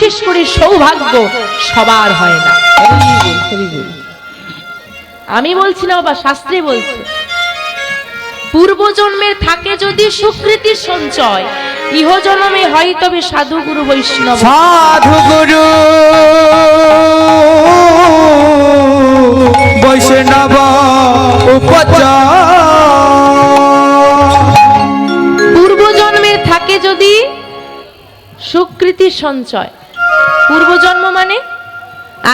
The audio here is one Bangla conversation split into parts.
বিশেষ করে সৌভাগ্য সবার হয় না। আমি বলছি না বাবা শাস্ত্রে বলছে। পূর্বজন্মের থাকে যদি সুকৃতি সঞ্চয় ইহজন্মে হয় তবে সাধু গুরু বৈষ্ণব। সাধু গুরু বৈষ্ণব পূর্বজন্মের থাকে যদি সুকৃতি সঞ্চয় পূর্বজন্ম মানে?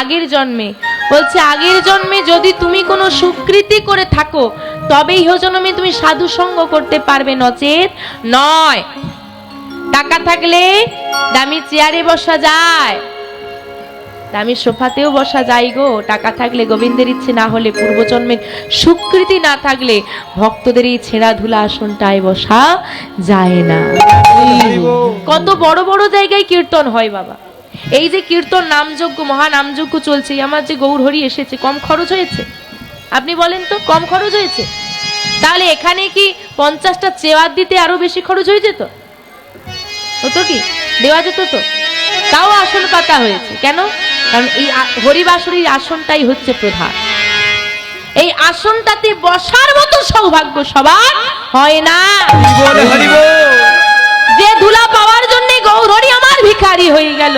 আগের জন্মে। বলছে আগের জন্মে যদি তুমি কোনো সুকৃতি করে থাকো তবে ইহজন্মে তুমি সাধু সঙ্গ করতে পারবে নচেত নয়। টাকা থাকলে দামি চেয়ারে বসা যায়। দামি সোফাতেও বসা যায় গো। টাকা থাকলে গোবিন্দের ইচ্ছে না হলে পূর্বজন্মের সুকৃতি না থাকলে ভক্তদের এই ছেঁড়া ধুলা আসনটায় বসা যায় না। কত বড় বড় জায়গায় কীর্তন হয় বাবা। এই যে কীর্তন নামযজ্ঞ মহা নামযজ্ঞ চলছে আমার যে গৌরহরি এসেছে কম খরচ হয়েছে? আপনি বলেন তো কম খরচ হয়েছে? তাহলে এখানে কি পঞ্চাশটা চেয়ার দিতে আরও বেশি খরচ হয়ে যেত হতো কি? দেওয়া যেত তো? তাও আসন পাতা হয়েছে। কেন? কারণ এই হরিবাসরীর আসনটাই হচ্ছে প্রধান। এই আসনটাতে বসার মতো সৌভাগ্য সবার হয় না। যে ধুলা পাওয়ার জন্য গৌরী আমার ভিখারি হয়ে গেল।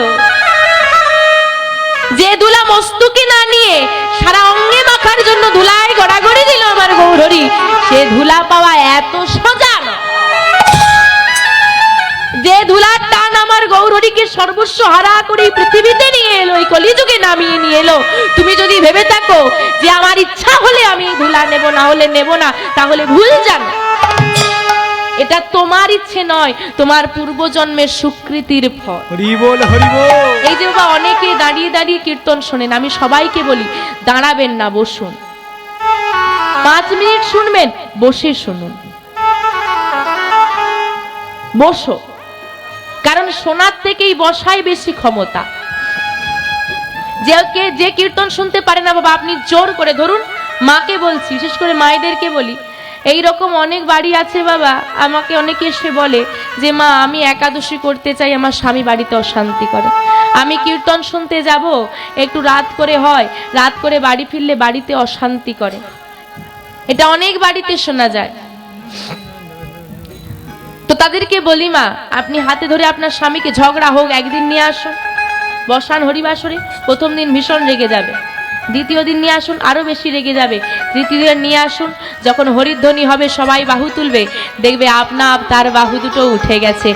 যে দুলা মস্তুকে না নিয়ে সারা অঙ্গে মাখার জন্য ধুলায় গড়াগড়ি দিল আমার গৌরী সে ধুলা পাওয়া এত সোজা যে ধুলার টান আমার গৌরীকে সর্বস্ব হারা করে পৃথিবীতে নিয়ে এলো, এই কলিযুগে নামিয়ে নিয়ে এলো। তুমি যদি ভেবে থাকো যে আমার ইচ্ছা হলে আমি ধুলা নেব, না হলে নেব না, তাহলে ভুল জানো। এটা তোমার ইচ্ছে নয় তোমার পূর্বজন্মের সুকৃতির ফল। হরি বল হরি বল। এই যে বাবা অনেকে দাঁড়িয়ে দাঁড়িয়ে কীর্তন শোনেন আমি সবাইকে বলি দাঁড়াবেন না বসুন। পাঁচ মিনিট শুনবেন বসে শুনুন। বসো। কারণ শোনার থেকেই বসাই বেশি ক্ষমতা। যে কে যে কীর্তন শুনতে পারে না বাবা আপনি জোর করে ধরুন মাকে বলছি বিশেষ করে মায়েদেরকে বলি এই রকম অনেক বাড়ি আছে বাবা। আমাকে অনেকে এসে বলে যে, মা, আমি একাদশী করতে চাই, আমার স্বামী বাড়িতে অশান্তি করে। আমি কীর্তন শুনতে যাব, একটু রাত করে হয়, রাত করে বাড়ি ফিরলে বাড়িতে অশান্তি করে। এটা অনেক বাড়িতে শোনা যায়। তো তাদেরকে বলি, মা, আপনি হাতে ধরে আপনার স্বামীকে ঝগড়া হোক, একদিন নিয়ে আসুন। বসান হরিবাসরে, প্রথম দিন ভীষণ রেগে যাবে। দ্বিতীয় দিন নিয়ে আসুন আরও বেশি রেগে যাবে। তৃতীয় দিন নিয়ে আসুন যখন হরিধ্বনি হবে সবাই বাহু তুলবে। দেখবে আপনা আপ তার বাহু দুটো উঠে গেছে।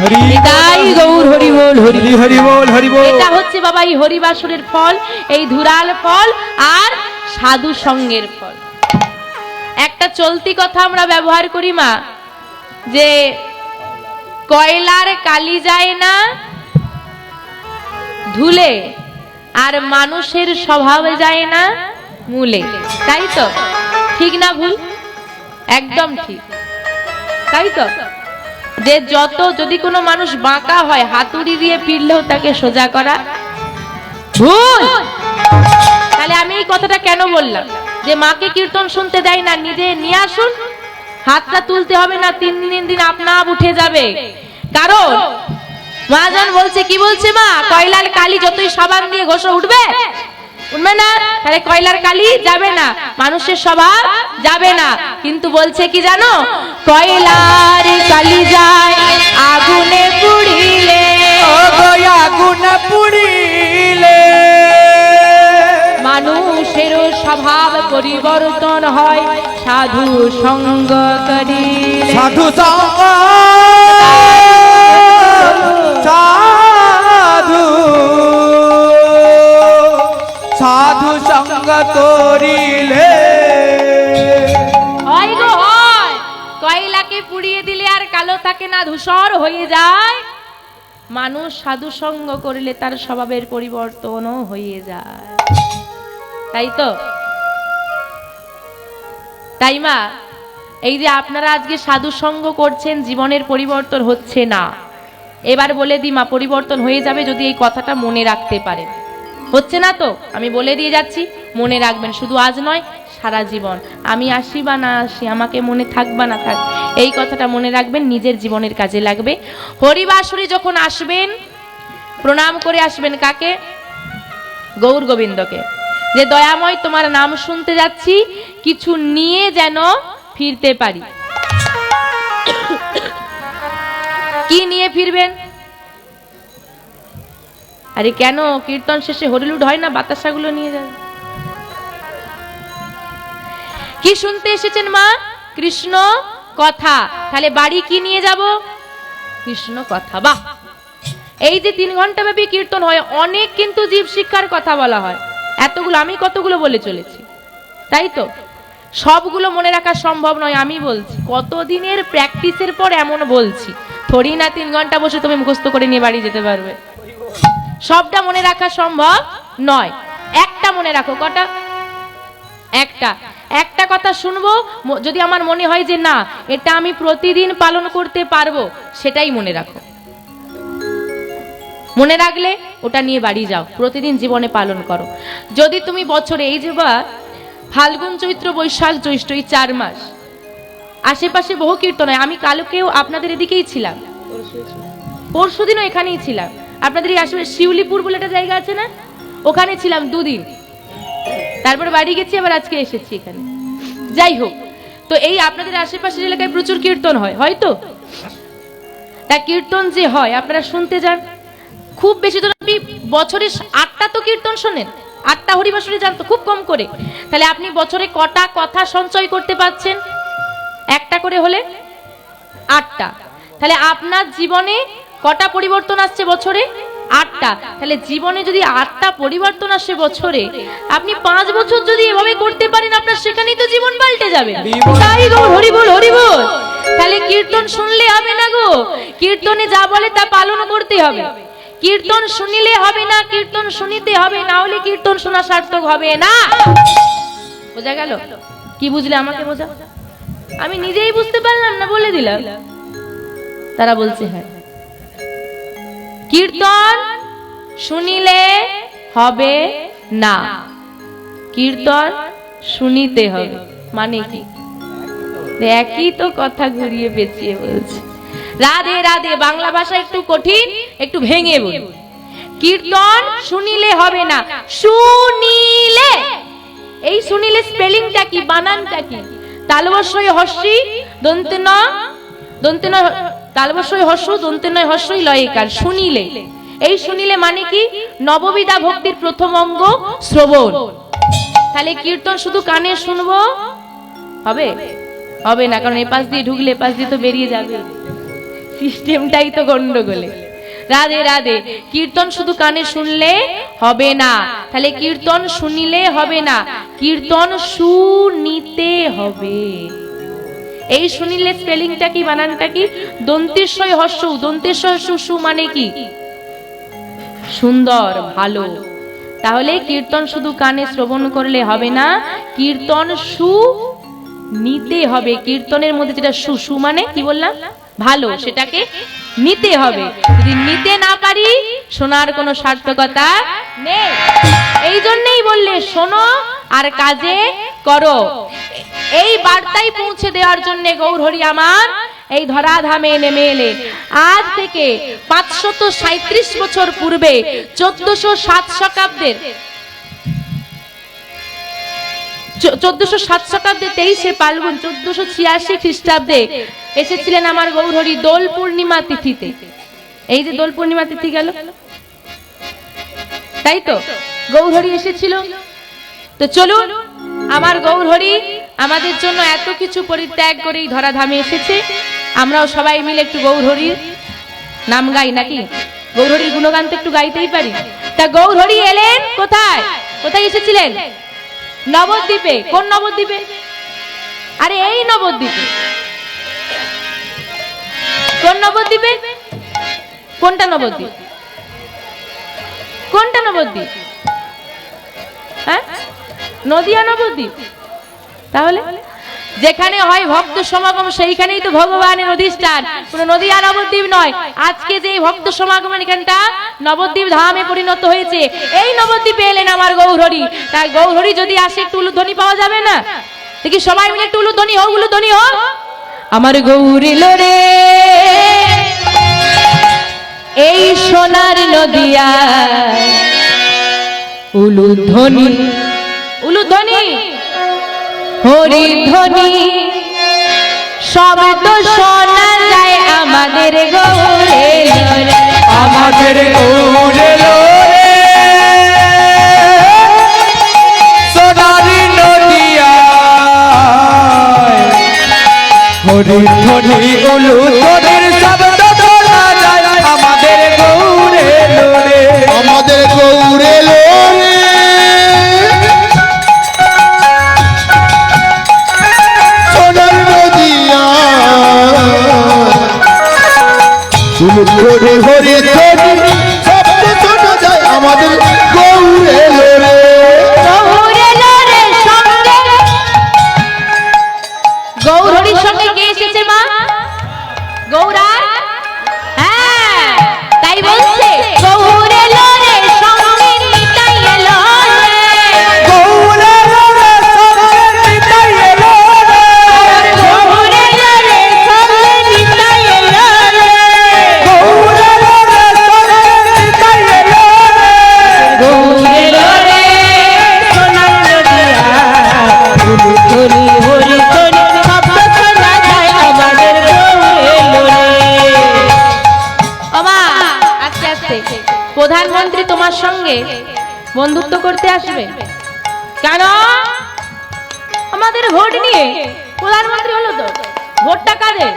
তাই গৌর হরি বল। হরি বল হরি বল। এটা হচ্ছে বাবা এই হরিবাসরের ফল এই ধুরাল ফল আর সাধু সঙ্গের ফল। একটা চলতি কথা আমরা ব্যবহার করি মা যে কয়লার কালি যায় না ধুলে আর মানুষের স্বভাবে যায় না মূলে। তাই তো? ঠিক না ভুল? একদম ঠিক। তাই তো? যে যত যদি কোনো মানুষ বাঁকা হয়, হাতুড়ি দিয়ে পিড়লেও তাকে সোজা করা। ভুল! তাহলে আমি এই কথাটা কেন বললাম? যে মাকে কীর্তন শুনতে দেয় না, নিজে নিয়ে আসুন। হাতটা তুলতে হবে না, তিন দিন দিন আপনা উঠে যাবে। কারণ মহাজন বলছে কি বলছে মা? কয়লার কালি যতই সাবান দিয়ে ঘষে উঠবে? উঠবে না? তাহলে কয়লার কালি যাবে না। মানুষের স্বভাব যাবে না। কিন্তু বলছে কি জানো? কয়লার কালি যায় আগুনে পুড়িলে। আগুন পুড়িলে। মানুষের স্বভাব পরিবর্তন হয় সাধু সঙ্গ করিলে। সাধু সঙ্গ থাকে ধূসর হয়ে যায়। মানুষ সাধু সঙ্গ করলে তার স্বভাবের পরিবর্তনও হয়ে যায়। তাই তো? তাই মা, এই যে আপনারা আজকে সাধু সঙ্গ করছেন, জীবনের পরিবর্তন হচ্ছে না। এবার বলে দিই মা, পরিবর্তন হয়ে যাবে যদি এই কথাটা মনে রাখতে পারেন। হচ্ছে না তো? আমি বলে দিয়ে যাচ্ছি, মনে রাখবেন। শুধু আজ নয় সারা জীবন। আমি আসি বা না আসি, আমাকে মনে থাক বা না থাক। এই কথাটা মনে রাখবেন, নিজের জীবনের কাজে লাগবে। হরিবাসরী যখন আসবেন, প্রণাম করে আসবেন কাকে? গৌর গোবিন্দকে। যে দয়াময় তোমার নাম শুনতে যাচ্ছি, কিছু নিয়ে যেন ফিরতে পারি। কি নিয়ে ফিরবেন? আরে কেন? কীর্তন শেষে হরিলুড হয় না, বাতাসাগুলো নিয়ে যাবে। কি শুনতে এসেছেন মা? কৃষ্ণ কথা। তাহলে বাড়ি কি নিয়ে যাব? কৃষ্ণ কথা। বাহ! এই যে তিন ঘণ্টা ব্যাপী কীর্তন হয়, অনেক কিন্তু জীব শিক্ষার কথা বলা হয়। এতগুলো, আমি কতগুলো বলে চলেছি? তাই তো? সবগুলো মনে রাখা সম্ভব নয়, আমি বলছি। কতদিনের প্র্যাকটিসের পর এমন বলছি? থরি না তিন ঘণ্টা বসে তুমি মুখস্থ করে নিয়ে বাড়ি যেতে পারবে। সবটা মনে রাখা সম্ভব নয়। একটা মনে রাখো, কটা? একটা। একটা কথা শুনব যদি আমার মনে হয় যে না, এটা আমি প্রতিদিন পালন করতে পারব, সেটাই মনে রাখো। মনে রাখলে ওটা নিয়ে বাড়ি যাও, প্রতিদিন জীবনে পালন করো। যদি তুমি বছরে, এই যে বা, ফাল্গুন চৈত্র, বৈশাখ জ্যৈষ্ঠ, এই চার মাস, আশেপাশে বহু কীর্তন হয়, আমি কালকেও আপনাদের এদিকেই ছিলাম। পরশু দিনও এখানেই ছিলাম। আপনাদের এই আশেপাশে শিউলিপুর বলে একটা জায়গা আছে না? ওখানে ছিলাম দুদিন। তারপরে বাড়ি গেছি, আবার আজকে এসেছি এখানে। যাই হোক, তো এই আপনাদের আশেপাশের এলাকায় প্রচুর কীর্তন হয় হয়তো তা? কীর্তন যে হয়, আপনারা শুনতে যান। খুব বেশি তো আপনি বছরে আটটা তো কীর্তন শোনেন। আটটা হরিবাসরে যান তো, খুব কম করে। তাহলে আপনি বছরে কটা কথা সঞ্চয় করতে পারছেন? একটা করে হলে আটটা। তাহলে আপনার জীবনে কটা পরিবর্তন আসছে বছরে? আটটা তাহলে জীবনে যদি আটটা পরিবর্তন আসে বছরে আপনি পাঁচ বছর যদি এভাবে করতে পারেন আপনার সেখানেই তো জীবন পাল্টে যাবে। তাই গো হরি বল হরি বল তাহলে কীর্তন শুনলে হবে না গো। কীর্তনে যা বলে তা পালন করতে হবে। কীর্তন শুনিলে হবে না কীর্তন শুনিতে হবে না হলে কীর্তন শোনা সার্থক হবে না। বোঝা গেল? কি বুঝলে আমাকে বোঝা? আমি নিজেই বুঝতে পারলাম না বলে দিলাম। তারা বলছে হ্যাঁ। কীর্তন শুনিলে হবে না। কীর্তন শুনিতে হবে। মানে কি? একই তো কথা ঘুরিয়ে পেঁচিয়ে বলছে। রাধে রাধে, বাংলা ভাষা একটু কঠিন, একটু ভেঙে বল। কীর্তন শুনিলে হবে না। শুনিলে, এই শুনিলে স্পেলিংটা কি, বানানটা কি? তালবস্যই হর্ষি দন্তে ন তালবস্যই হর্ষ দন্তে নয় হর্ষই লয়কার। শুনিলে। এই শুনিলে মানে কি? নববিধা ভক্তির প্রথম অঙ্গ শ্রবণ। তাহলে কীর্তন শুধু কানে শুনব? হবে? হবে না, কারণ এপাশ দিয়ে ঢুকলে এপাশ দিয়ে তো বেরিয়ে যাবে। সিস্টেমটাই তো গন্ডগোলে। রাধে রাধে। কীর্তন শুধু কানে শুনলে হবে না। তাহলে কীর্তন শুনিলে হবে না। কীর্তন শুনিতে হবে। এই শুনিলে স্পেলিংটা কি, বানানটা কি? দন্তেশ্বয় হর্ষ দন্তেশ্বয় সুসু মানে কি? সুন্দর, ভালো। তাহলে কীর্তন শুধু কানে শ্রবণ করলে হবে না, কীর্তন সু নিতে হবে। কীর্তনের মধ্যে যেটা সু সু মানে কি বললাম? ভালো, সেটাকে নিতে হবে। যদি নিতে না পারি, শোনার কোনো সার্থকতা নেই। এই জন্যই বললে, শোনো আর কাজে করো। এই বার্তাই পৌঁছে দেওয়ার জন্য গৌরহরি আমার, এই ধরাধামে নেমে এলেন আজ থেকে পাঁচশত সাঁত্রিশ বছর পূর্বে চোদ্দশো সাত শতাব্দের চোদ্দশো সাত শতাব্দে তেইশে পালগুন চোদ্দশো ছিয়াশি খ্রিস্টাব্দে এসেছিলেন আমার গৌরহরি দোল পূর্ণিমা তিথিতে। এই যে দোল পূর্ণিমা তিথি গেল। তাই তো? গৌরহরি এসেছিল। তো চলুন, আমার গৌরহরি আমাদের জন্য এত কিছু পরিত্যাগ করেই ধরাধামে এসেছে। আমরাও সবাই মিলে একটু গৌরহরির নাম গাই নাকি? গৌরহরির গুণগান তো একটু গাইতেই পারি। তা গৌরহরি এলেন কোথায়? কোথায় এসেছিলেন? নবদ্বীপে। কোন নবদ্বীপে? আরে এই নবদ্বীপে। কোন নবদ্বীপে? কোনটা নবদ্বীপ? কোনটা নবদ্বীপ? হ্যাঁ? নদিয়া নবদ্বীপ? তাহলে? যেখানে হয় ভক্ত সমাগম, সেইখানেই তো ভগবানের অধিষ্ঠান। কোন নদিয়া নবদ্বীপ নয়। আজকে যে ভক্ত সমাগম এখানটা, নবদ্বীপ ধামে পরিণত হয়েছে। এই নবদ্বীপে এলেন আমার গৌরহরি। তাই গৌরহরি যদি আসে, একটু উলুধ্বনি পাওয়া যাবে না? দেখি সবাই মিলে একটু উলুধ্বনি হোক উলুধ্বনি হোক আমার গৌরিল রে। এই সোনার নদিয়া। উলুধ্বনি। উলুধ্বনি? হরিধ্বনি শব্দ শোনা যায় আমাদের গৌরে আমাদের গৌরে ধরি যায় আমাদের গৌরে লোরে। আমাদের গৌরে লোরে। হরি হরি ধ্বনি। নিয়ে প্রধানমন্ত্রী হলো তো, ভোটটা কাদের?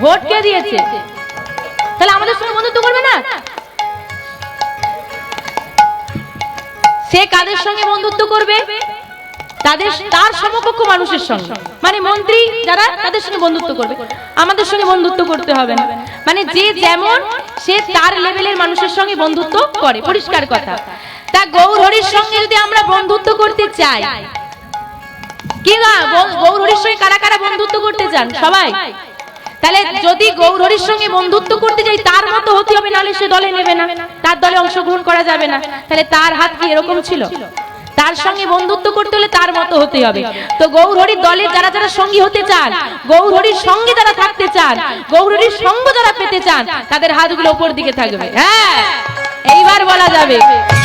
ভোট কে দিয়েছে? তাহলে আমাদের সঙ্গে বন্ধুত্ব করবে না? সে কাদের সঙ্গে বন্ধুত্ব করবে? তাদের, তার সমকক্ষ মানুষের সঙ্গে। মানে মন্ত্রী যারা, তাদের সঙ্গে বন্ধুত্ব করবে। আমাদের সঙ্গে বন্ধুত্ব করতে হবে না। মানে যে যেমন, সে তার লেভেলের মানুষের সঙ্গে বন্ধুত্ব করে। পরিষ্কার কথা। তা গৌরহরির সঙ্গে যদি আমরা বন্ধুত্ব করতে চাই কি গৌ- সঙ্গে কারা কারা বন্ধুত্ব করতে চান সবাই? তাহলে যদি গৌরহরির সঙ্গে বন্ধুত্ব করতে যাই, তার মতো হতে হবে, নাহলে সে দলে নেবে না। তার দলে অংশগ্রহণ করা যাবে না। তাহলে তার হাত কি এরকম ছিল? তার সঙ্গে বন্ধুত্ব করতে হলে তার মতো হতে হবে। তো গৌরহরির দলে যারা যারা সঙ্গী হতে চান, গৌরহরির সঙ্গে যারা থাকতে চান, গৌরহরির সঙ্গ যারা পেতে চান, তাদের হাতগুলো উপর দিকে থাকবে। হ্যাঁ এইবার বলা যাবে।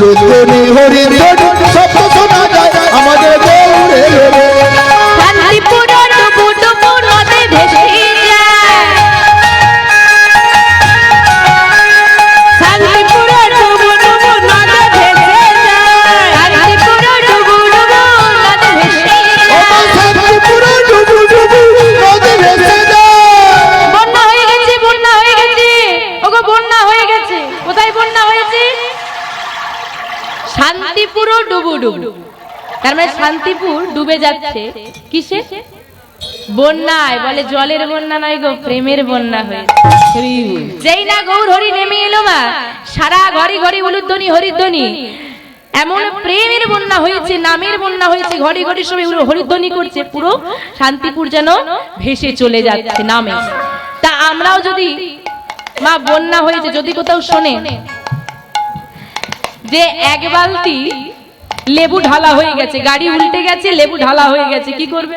নদিয়ায় ধ্বনি ডুবে যাচ্ছে। কিসে? বন্যায়। বলে জলের বন্যা নয় গো, প্রেমের বন্যা যেই না গৌর হরি নেমে এলো মা সারা ঘরে ঘরে উলুধ্বনি, হরিধ্বনি। এমন প্রেমের বন্যা হয়েছে, নামের বন্যা হয়েছে ঘরে ঘরে সবাই হরিধ্বনি করছে, পুরো শান্তিপুর যেন ভেসে চলে যাচ্ছে নামে। তা আমরাও যদি মা বন্যা হয়েছে, যদি কোথাও শোনে যে এক বালতি লেবু ঢালা হয়ে গেছে, গাড়ি উল্টে গেছে, লেবু ঢালা হয়ে গেছে, কি করবে?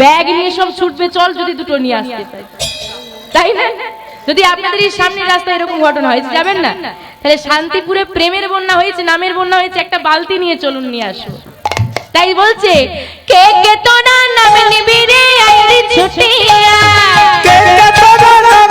ব্যাগ নিয়ে সব ছুটবে, চল যদি দুটো নিয়ে আসতে তাই না? যদি আপনাদের এই সামনের রাস্তায় এরকম ঘটনা হয়েছে, যাবেন না? তাহলে শান্তিপুরে প্রেমের বন্যা হয়েছে, নামের বন্যা হয়েছে, একটা বালতি নিয়ে চলুন, নিয়ে আসব তাই বলছে, কে কে তোরা নাম নিবি রে আইরি ছুটিয়া কে কে তোরা নাম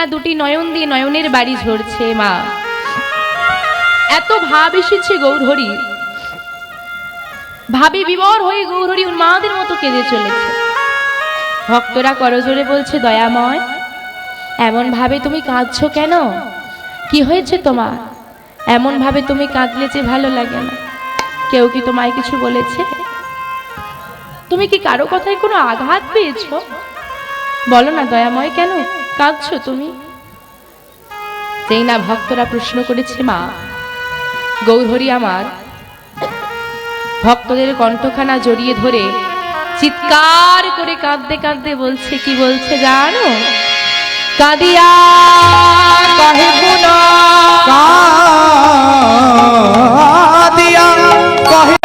না দুটি নয়ন দিয়ে নয়নের বাড়ি ঝরছে মা। এত ভাব এসেছে গৌরহরি। ভাবি বিবর হয়ে গৌরহরি উন্মাদের মতো কেঁদে চলেছে। ভক্তরা করজোরে বলছে, দয়াময়, এমন ভাবে তুমি কাঁদছো কেন? কি হয়েছে তোমার? এমন ভাবে তুমি কাঁদলে যে ভালো লাগে না। কেউ কি তোমায় কিছু বলেছে? তুমি কি কারও কথায় কোনো আঘাত পেয়েছ? বলো না দয়াময়, কেন? কাঁদছো তুমি? যেই না ভক্তরা প্রশ্ন করেছে, মা, গৌরহরি আমার, ভক্তদের কণ্ঠখানা জড়িয়ে ধরে চিৎকার করে কাঁদতে কাঁদতে বলছে, কি বলছে জানো? কাদিয়া কহে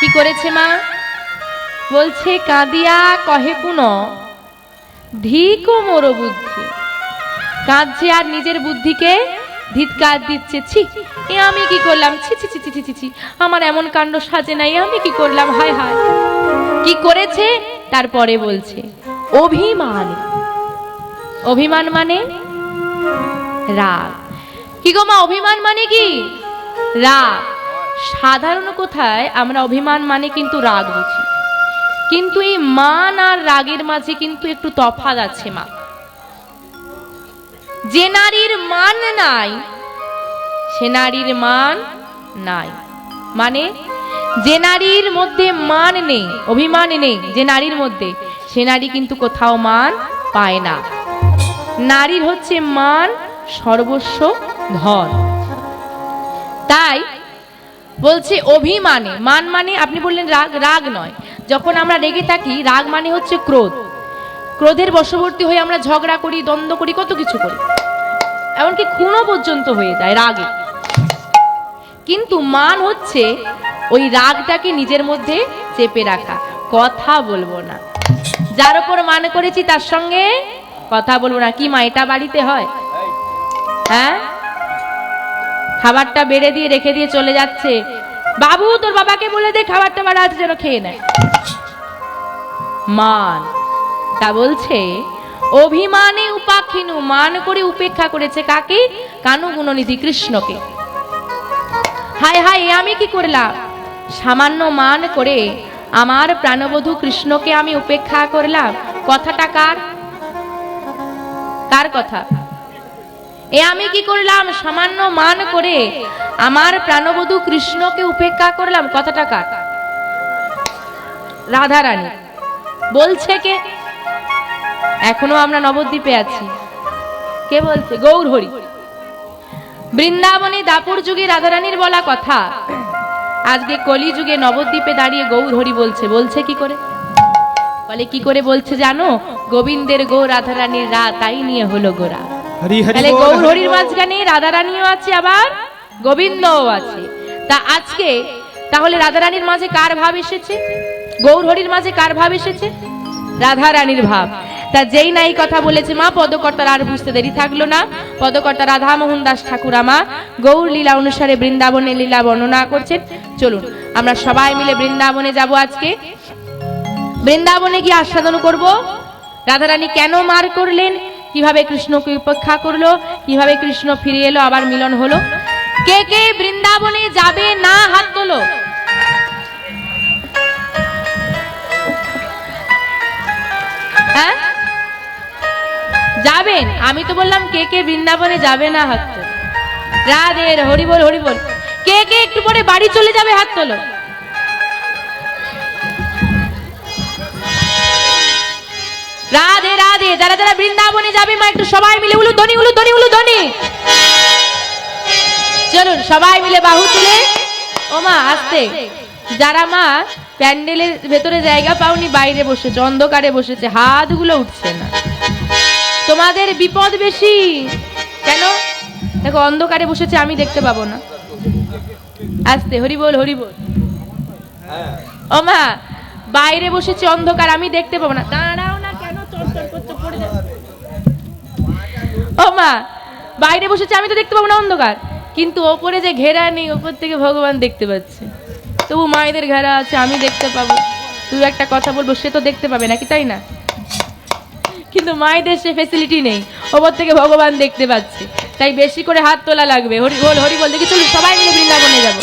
কি করেছে মা? বলছে, কাঁদিয়া কহে পুন, ধিকো মোর বুদ্ধি। কাঁদছে আর নিজের বুদ্ধিকে ধিৎকার দিচ্ছে। ছি, এ আমি কি করলাম? ছি ছি ছি ছি ছি ছি আমার এমন কাণ্ড সাজে নাই, আমি কি করলাম? হায় হায়। কি করেছে? তারপরে বলছে, অভিমান। অভিমান মানে? রাগ। কি গো মা, অভিমান মানে কি? রাগ। সাধারণ কোথায় আমরা অভিমান মানে কিন্তু রাগ বুঝি। কিন্তু এই মান আর রাগের মাঝে কিন্তু একটু তফাৎ আছে মা। যে নারীর মান নাই, সে নারীর মান নাই। মানে যে নারীর মধ্যে মান নেই, অভিমান নেই, যে নারীর মধ্যে, সে নারী কিন্তু কোথাও মান পায় না। নারীর হচ্ছে মান সর্বস্ব ধন। তাই বলছে অভিমানে। মান মানে আপনি বললেন রাগ রাগ নয়। যখন আমরা রেগে থাকি, রাগ মানে হচ্ছে ক্রোধ। ক্রোধের বশবর্তী হয়ে আমরা ঝগড়া করি, দ্বন্দ্ব করি, কত কিছু করি। এমনকি খুনও পর্যন্ত হয়ে যায় রাগে। কিন্তু মান হচ্ছে ওই রাগটাকে নিজের মধ্যে চেপে রাখা। কথা বলব না। যার উপর মান করেছি, তার সঙ্গে কথা বলব না। কি মা, এটা বাড়িতে হয়? হ্যাঁ? খাবারটা বেড়ে দিয়ে রেখে দিয়ে চলে যাচ্ছে। বাবু, তোর বাবাকে বলে দে খাবারটা বাড়া আছে যেন খেয়ে নেয়। মান, তা বলছে, অভিমানে উপাখিনু মান করে উপেক্ষা করেছে কাকে? কানু গুণনিধি কৃষ্ণকে। হায় হায় আমি কি করলাম? সামান্য মান করে আমার প্রাণবধূ কৃষ্ণকে আমি উপেক্ষা করলাম। কথাটা কার? কার কথা? এ আমি কি করলাম? সামান্য মান করে আমার প্রাণবধূ কৃষ্ণকে উপেক্ষা করলাম। কথাটা কার? রাধা রানী বলছে কে? এখনও আমরা নবদ্বীপে আছি। কে বলছে? গৌর হরি বৃন্দাবনে দাপুর যুগে রাধারানীর বলা কথা, আজকে কলি যুগে নবদ্বীপে দাঁড়িয়ে গৌর হরি বলছে। বলছে কি করে? বলে, কি করে বলছে জানো? গোবিন্দের গৌ রাধারানীর রা, তাই নিয়ে হলো গোরা। তাহলে বল, গৌর হরি হরির মাঝখানে রাধারানীও আছে আবার গোবিন্দও আছে। তা আজকে তাহলে রাধারানীর মাঝে কার ভাব এসেছে? গৌর হরির মাঝে কার ভাব এসেছে? রাধারানীর ভাব। তা যেই নাই কথা বলেছে মা পদকর্তার আর বুঝতে দেরি থাকল না। পদকর্তা রাধা মোহন দাস ঠাকুর আমা গৌর লীলা অনুসারে বৃন্দাবনের লীলা বর্ণনা করছেন। চলুন আমরা সবাই মিলে বৃন্দাবনে যাব আজকে। বৃন্দাবনে গিয়ে আস্বাদন করব। রাধারানী কেন মার করলেন? কীভাবে কৃষ্ণকে উপেক্ষা করল, কীভাবে কৃষ্ণ ফিরে এলো, আবার মিলন হলো? কে কে বৃন্দাবনে যাবে না হাত তোলো? হ্যাঁ? যাবেন। আমি তো বললাম, কে কে বৃন্দাবনে যাবে না হাত তোলো? রাধে হরি বল, হরি কে কে একটু পরে বাড়ি চলে যাবে হাত তোলো? রাধে রাধে যারা যারা বৃন্দাবনে যাবে মা একটু সবাই মিলে উলু ধনি উলু ধনি উলু ধনি চলুন সবাই মিলে বাহু তুলে। ও মা আসতে। যারা মা প্যান্ডেলের ভেতরে জায়গা পাওনি বাইরে বসেছে অন্ধকারে বসেছে হাতগুলো উঠছে না। তোমাদের বিপদ বেশি। কেন? দেখো অন্ধকারে বসেছে আমি দেখতে পাবো না। আসতে হরি বল হরি বল। ও মা বাইরে বসেছে অন্ধকার আমি দেখতে পাবো না। দাঁড়াও ও মা, বাইরে বসেছে, আমি তো দেখতে পাবো না অন্ধকার। কিন্তু ওপরে যে ঘেরা নেই, ওপর থেকে ভগবান দেখতে পাচ্ছে। তবু মায়েদের ঘেরা আছে, আমি দেখতে পাবো। তুই একটা কথা বলব, সে তো দেখতে পাবে নাকি, তাই না? কিন্তু মায়েদের সে ফেসিলিটি নেই, ওপর থেকে ভগবান দেখতে পাচ্ছে। তাই বেশি করে হাত তোলা লাগবে। হরি বল হরি বল, দেখি চলুন সবাই মিলে বৃন্দাবনে যাব।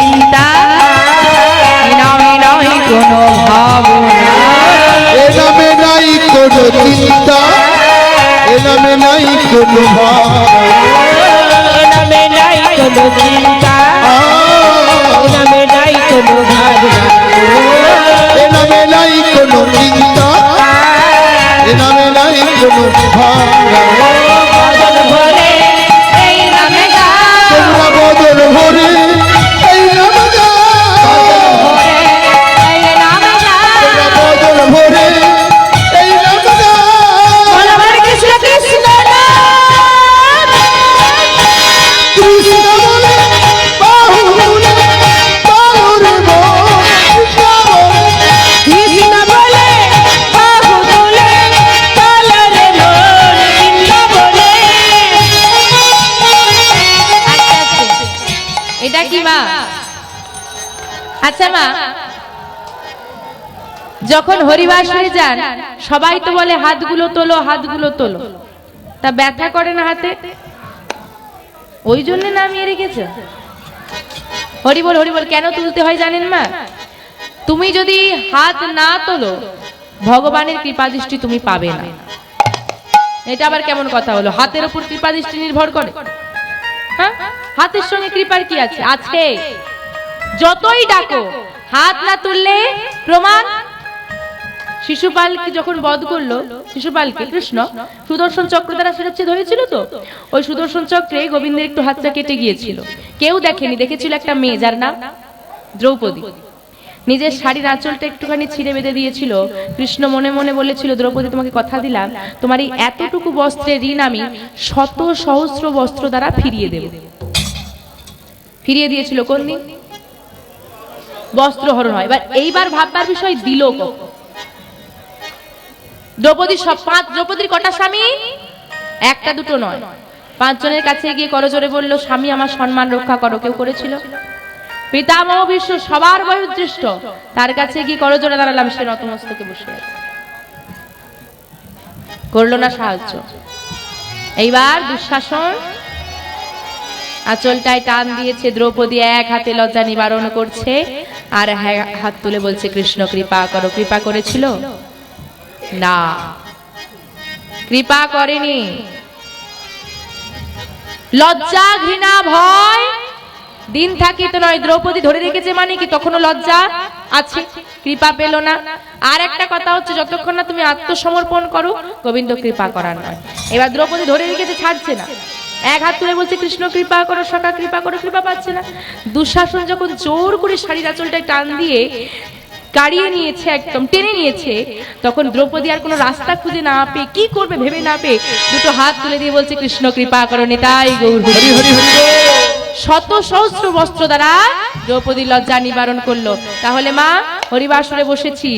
চিন্তা নামে নাই কোনো ভাবনা। এ নামে নাই কোনো চিন্তা। এ নামে নাই কোনো ভাবনা। নামে নাই কোনো চিন্তা। নামে নাই কোনো ভাবনা। এ নামে নাই কোনো চিন্তা। এ নামে নাই কোনো ভাবনা। ভরে এই নামে তোমরা বদল ভরে। আচ্ছা মা যখন হরিবাসরে যান সবাই তো বলে হাতগুলো তোলো হাতগুলো তোলো। তা ব্যথা করে না হাতে? ওই জন্য নামিয়ে রেখেছো? হরিবল হরিবল কেন তুলতে হয় জানেন মা? তুমি যদি হাত না তোলো ভগবানের কৃপা দৃষ্টি তুমি পাবে না। এটা আবার কেমন কথা হলো? হাতের উপর কৃপা দৃষ্টি নির্ভর করে। হ্যাঁ? হাতের সঙ্গে কৃপার কি আছে? আছে যতই ডাকো হাত না তুললে প্রমাণ? শিশুপালকে যখন বধ করল শিশুপালকে কৃষ্ণ সুদর্শন চক্র দ্বারা শিরচ্ছেদ হয়েছিল তো? ওই সুদর্শন চক্রে গোবিন্দের একটু হাতটা কেটে গিয়েছিল। কেউ দেখেনি দেখেছিল একটা মেয়ে যার নাম দ্রৌপদী। নিজের শাড়ির আঁচলটা একটুখানি ছিঁড়ে বেঁধে দিয়েছিল। কৃষ্ণ মনে মনে বলেছিল দ্রৌপদী তোমাকে কথা দিলাম। তোমার এই এতটুকু বস্ত্রের ঋণ আমি শত সহস্র বস্ত্র দ্বারা ফিরিয়ে দেব। ফিরিয়ে দিয়েছিল কোন দিন? বস্ত্র হরণ হয়। এবার এইবার ভাববার বিষয় দিল দ্রৌপদী সব পাঁচ দ্রৌপদীর কটা স্বামী? একটা দুটো নয়। পাঁচজনের কাছে গিয়ে করজোরে বলল, স্বামী, আমার সম্মান রক্ষা করো। কেউ করেছিল? পিতামহ বিশ্ব সবার বয়োজ্যেষ্ঠ। তার কাছে গিয়ে করজোরে দাঁড়ালাম, সে নতমস্তকে বসে আছে। করল না সাহায্য। এইবার দুঃশাসন। আঁচলটায় টান দিয়েছে দ্রৌপদী, এক হাতে লজ্জা নিবারণ করছে। আর হ্যাঁ- হাত তুলে বলছে, কৃষ্ণ, কৃপা করো। কৃপা করেছিল? না। কৃপা করেনি। লজ্জা, ঘৃণা, ভয়? দিন থাকি তো নয়, দ্রৌপদী ধরে রেখেছে মানে কি? তখনও লজ্জা আছে, কৃপা পেল না। আর একটা কথা হচ্ছে, যতক্ষণ না তুমি আত্মসমর্পণ করো, গোবিন্দ কৃপা করার নয়। এবার দ্রৌপদী ধরে রেখেছে, ছাড়ছে না। এক হাত তুলে বলছে, কৃষ্ণ কৃপা করো সকা কৃপা করো, কৃপা পাচ্ছে না। দুঃশাসন যখন জোর করে শাড়ির আঁচলটায় টান দিয়ে কাড়িয়ে নিয়েছে একদম, টেনে নিয়েছে, তখন দ্রৌপদী আর কোনো রাস্তা খুঁজে না পেয়ে, কি করবে ভেবে না পেয়ে দুটো হাত তুলে দিয়ে বলছে, কৃষ্ণ কৃপা করো, নেতাই গৌর হরি হরি শত সহস্র বস্ত্র দ্বারা দ্রৌপদী লজ্জা নিবারণ করল। তাহলে মা, হরিবাসরে বসেছি।